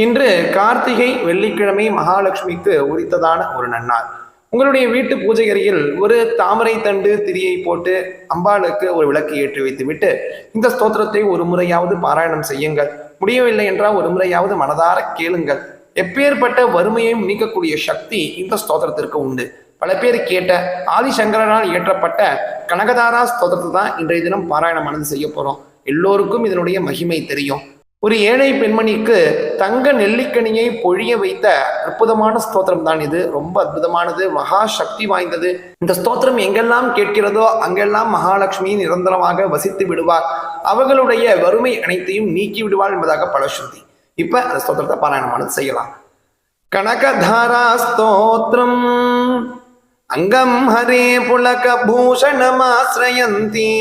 இன்று கார்த்திகை வெள்ளிக்கிழமை மகாலட்சுமிக்கு உரித்ததான ஒரு நன்னாள். உங்களுடைய வீட்டு பூஜை அறையில் ஒரு தாமரை தண்டு திரியை போட்டு அம்பாளுக்கு ஒரு விளக்கு ஏற்றி வைத்துவிட்டு இந்த ஸ்தோத்திரத்தை ஒரு முறையாவது பாராயணம் செய்யுங்கள். முடியவில்லை என்றால் ஒரு முறையாவது மனதார கேளுங்கள். எப்பேற்பட்ட வறுமையையும் நீக்கக்கூடிய சக்தி இந்த ஸ்தோத்திரத்திற்கு உண்டு. பல பேர் கேட்ட ஆதிசங்கரனால் இயற்றப்பட்ட கனகதாரா ஸ்தோத்திரத்தை தான் இன்றைய தினம் பாராயணமானது செய்ய போறோம். எல்லோருக்கும் இதனுடைய மகிமை தெரியும். ஒரு ஏழை பெண்மணிக்கு தங்க நெல்லிக்கனியை பொழிய வைத்த அற்புதமான ஸ்தோத்திரம் தான் இது. ரொம்ப அற்புதமானது மகா சக்தி வாய்ந்தது. இந்த ஸ்தோத்திரம் எங்கெல்லாம் கேட்கிறதோ அங்கெல்லாம் மகாலட்சுமி நிரந்தரமாக வசித்து விடுவார். அவர்களுடைய வறுமை அனைத்தையும் நீக்கி விடுவாள் என்பதாக பல ஸ்ருதி இப்ப அந்த ஸ்தோத்திரத்தை பாராயணமானது செய்யலாம். கனகதாரா ஸ்தோத்திரம். அங்கம் ஹரே புலக பூஷணமாசிரயந்தி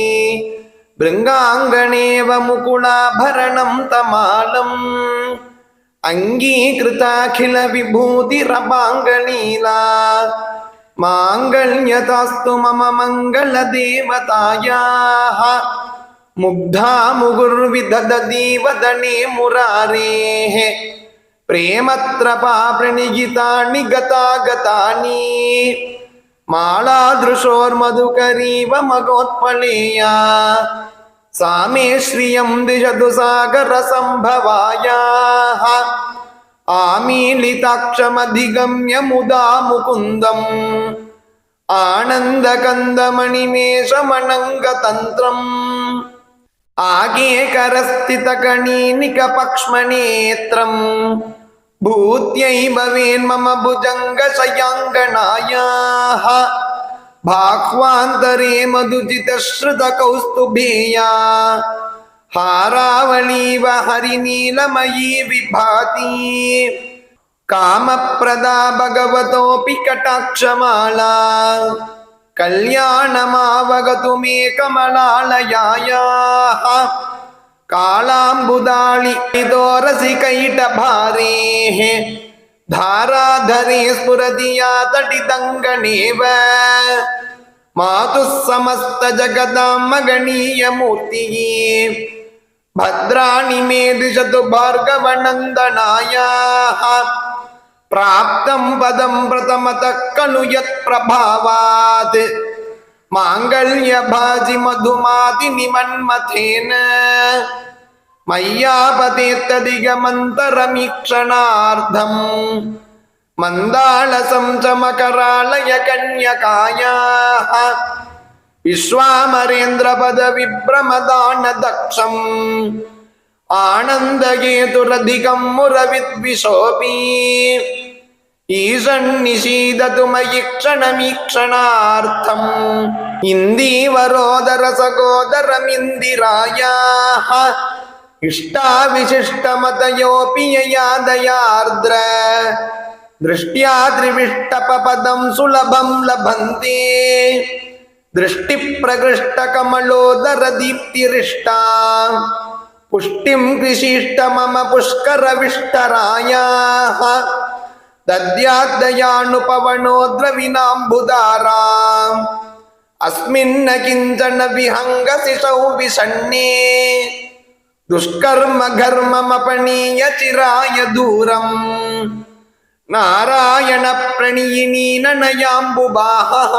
भृङ्गाङ्गणेव मुकुलाभरणं तमालम् अङ्गीकृताखिलविभूतिरपाङ्गलीला माङ्गल्यतास्तु मम मङ्गलदेवतायाः मुग्धा मुहुर्विदधदीवदने मुरारेः प्रेमत्रपा प्रणिजितानि गता गतानि मालादृशोर्मधुकरीव मगोत्पलेया सा मे श्रियं दिशतु सागरसम्भवायाः आमीलिताक्षमधिगम्य मुदा मुकुन्दम् आनन्दकन्दमणिमेषमणङ्गतन्त्रम् आगेकरस्थितकणीनिकपक्ष्मनेत्रम् भूत्यै भवेन्मम भुजङ्गशयाङ्गनायाः भाह्वान्तरे मधुजितश्रुतकौस्तुभेया हारावलीव हरिनीलमयी विभाति कामप्रदा भगवतोऽपि कटाक्षमाला कल्याणमावगतु मे कमलालयायाः कालाम्बुदाळितोरसिकैटभारेः धाराधरे स्फुरति या तटितङ्गणेव मातुः समस्तजगदां मगणीयमूर्तिः भद्राणि मे दिशतु भार्गवनन्दनायाः प्राप्तं पदं प्रथमतः खलु यत्प्रभावात् माङ्गल्यभाजि मधुमादिनिमन्मथेन मय्यापतेत्तदिगमन्तरमीक्षणार्धम् मन्दाळसं च मकरालय कन्यकायाः विश्वामरेन्द्रपदविभ्रमदानदक्षम् आनन्दगेतुरधिकं मुरविद्विषोऽपि ईशन्निषीदतु मयि क्षणमीक्षणार्थम् इन्दीवरोदरसगोदरमिन्दिरायाः इष्टाविशिष्टमतयोऽपि यया दयार्द्र दृष्ट्या त्रिविष्टपपदं सुलभं लभन्ते दृष्टिप्रकृष्टकमलोदरदीप्तिरिष्टा पुष्टिं कृषिष्ट मम पुष्करविष्टरायाः दद्याद्दयानुपवनो द्रविणाम्बुदाराम् अस्मिन्न किञ्चन विहङ्गसिषौ विषण्णे दुष्कर्म घर्ममपणीय चिराय दूरम् नारायण प्रणयिनी ननयाम्बुबाहः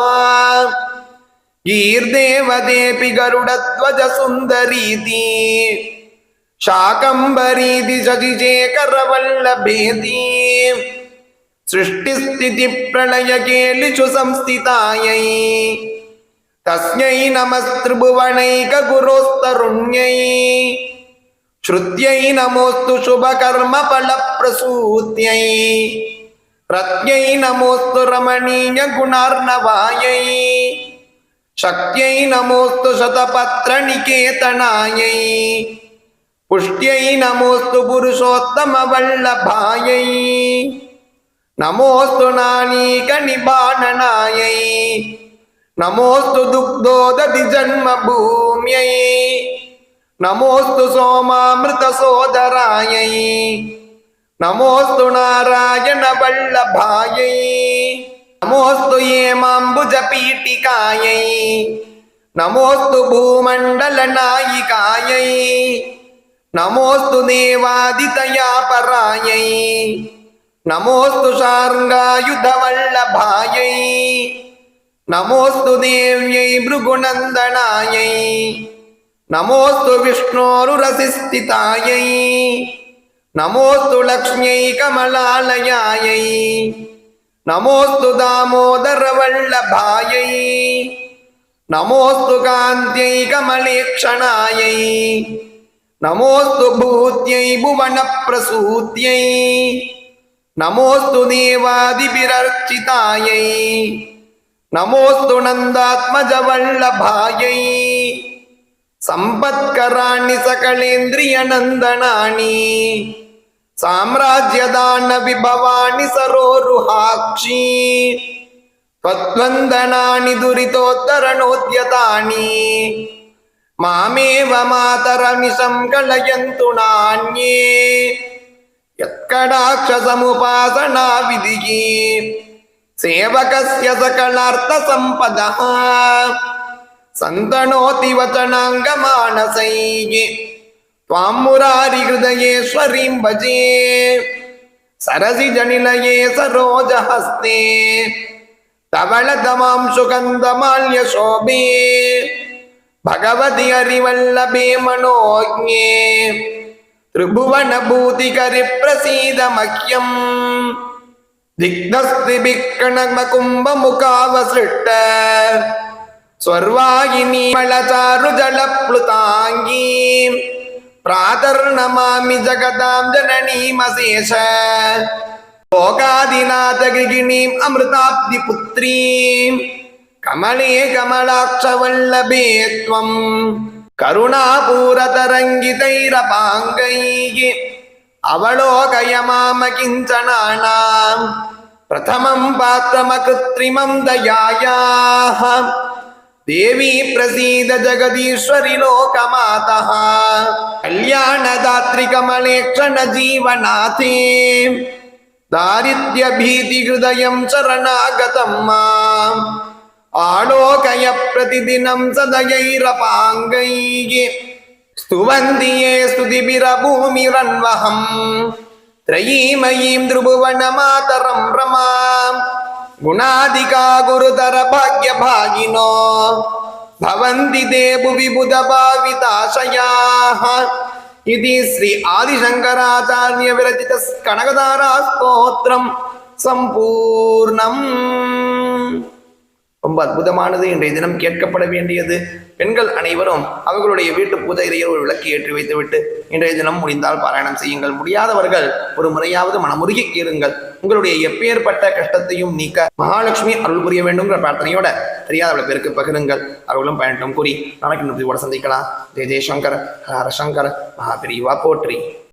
गीर्देवदेऽपि गरुडध्वज सुन्दरीति शाकम्बरीति शशिशेखरवल्लभेति सृष्टिस्थितिप्रलयकेलिषु संस्थितायै तस्यै नमस्त्रिभुवनैकगुरोस्तरुण्यै श्रुत्यै नमोऽस्तु शुभकर्मफलप्रसूत्यै ரத்யை நமோஸ்து ரமணீய குணார்ணவாயை. சக்தியை நமோஸ்து சதபத்ர நிகேதனாயை. புஷ்டியை நமோஸ்து புருஷோத்தம வல்லபாயை. நமோஸ்து நானீக நிபானனாயை நமோஸ்து துக்தோததி ஜன்ம பூமியை நமோஸ்து சோமாமிருத சோதராயை నమోస్తు నారాయణ వల్లభాయై నమోస్తు ఏమాంబుజపీఠికాయై నమోస్తు భూమండల నాయికాయై నమోస్తు దేవాదితయాపరాయై నమోస్తు శార్ంగాయుధవల్లభాయై నమోస్తు దేవ్యై భృగునందనాయై నమోస్తు విష్ణోరురసిస్థితాయై நமோஸ்து லக்ஷ்மியை கமலாலயாயை. நமோஸ்து தாமோதர வல்லபாயை. நமோஸ்து காந்தியை கமலேக்ஷணாயை நமோஸ்து பூத்யை புவனப்பிரசூத்யை நமோஸ்து தேவாதிபிரர்ச்சிதாயை நமோஸ்து நந்தாத்மஜவல்லபாயை சம்பத்கராணி சகலேந்திரியநந்தனானி ಸಾಮ್ರಾಜ್ಯದಾನ ವಿಭವಾನಿ ಸರೋರುಹಾಕ್ಷಿ त्वद्वन्दनानि दुरितोत्तरणोद्यतानि मामेव मातरमिशं कलयन्तु नान्ये यत्कडाक्षसमुपासना विधिः सेवकस्य सकलार्थसम्पदः सन्तनोति वचनाङ्गमानसैः त्वां मुरारिहृदयेश्वरीं भजे सरसिजनिलये सरोजहस्ते तवलतमां सुगन्धमाल्यशोभे भगवति हरिवल्लभे मनोज्ञे त्रिभुवनभूतिकरिप्रसीद मह्यम् दिग्धस्त्रिभिक्कणकुम्भमुखावसृष्ट स्वर्वाहिनी मलचारुजलप्लुताङ्गी प्रातर्नमामि जगतां जननीमशेष भोगादिनाथगिरिणीम् अमृताब्धिपुत्रीम् कमले कमलाक्षवल्लभे त्वम् करुणापूरतरङ्गितैरपाङ्गैः अवलोकय माम किञ्चनानाम् प्रथमं पात्रमकृत्रिमं दयायाः देवी प्रसीद जगदीश्वरि लोकमातः తాత్రికమలేక్షణ జీవనాథే దారిద్ర్య భీతి హృదయం శరణాగతం మాం ఆలోకయ ప్రతిదినం సదయైరపాంగై స్తువంతియే స్తుతిభిరభూమిరన్వహం త్రయీమయీం ధ్రుభువన మాతరం రమా గుణాదికా గురుతర భాగ్య భాగినో భవంతి దే భువి బుధ భావితాశయా ஸ்ரீ శ్రీ ఆదిశంకరాచార్య విరచిత కనకదారా స్తోత్రం சம்பூர்ணம் ரொம்ப அற்புதமானது. இன்றைய தினம் கேட்கப்பட வேண்டியது. பெண்கள் அனைவரும் அவர்களுடைய வீட்டு பூஜையிலேயே ஒரு விளக்கு ஏற்றி வைத்துவிட்டு இன்றைய தினம் முடிந்தால் பாராயணம் செய்யுங்கள். முடியாதவர்கள் ஒரு முறையாவது மனமுருகி கேளுங்கள். உங்களுடைய எப்பேற்பட்ட கஷ்டத்தையும் நீக்க மகாலட்சுமி அருள் புரிய வேண்டும்ங்கிற பிரார்த்தனையோட தெரியாதவளை பேருக்கு பகிருங்கள். அவர்களும் பயணம் கூறி நாளைக்கு நுதியோட சந்திக்கலாம். ஜெய ஜெயசங்கர் ஹர சங்கர் மகாபிரிவா போற்றி.